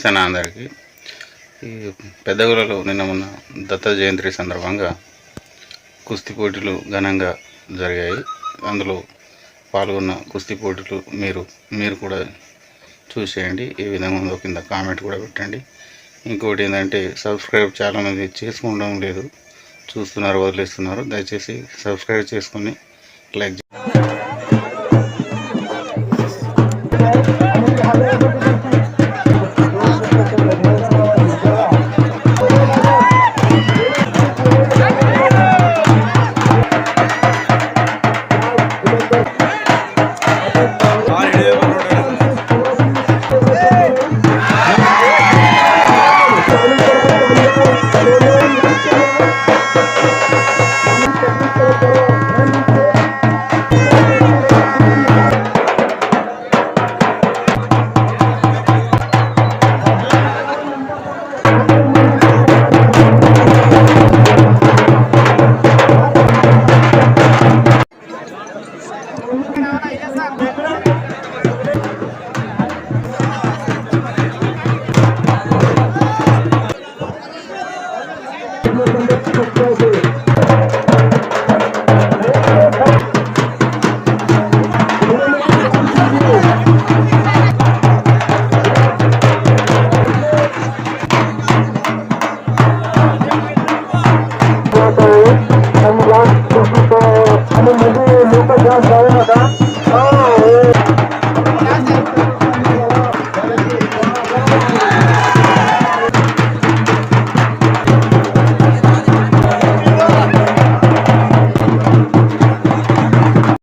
నమస్తే నా అందరికీ. ఈ పెద్దగులలో నిన్న మొన్న దత్త జయంతి సందర్భంగా కుస్తీ పోటీలు ఘనంగా జరిగాయి. అందులో పాల్గొన్న కుస్తీ పోటీలు మీరు మీరు కూడా చూసేయండి. ఏ విధంగా ఉందో కింద కామెంట్ కూడా పెట్టండి. ఇంకోటి ఏంటంటే సబ్స్క్రైబ్ చాలామంది చేసుకోవడం లేదు. చూస్తున్నారు వదిలేస్తున్నారు. దయచేసి సబ్స్క్రైబ్ చేసుకొని లైక్ นายก็อยู่ที่นี่ দাদা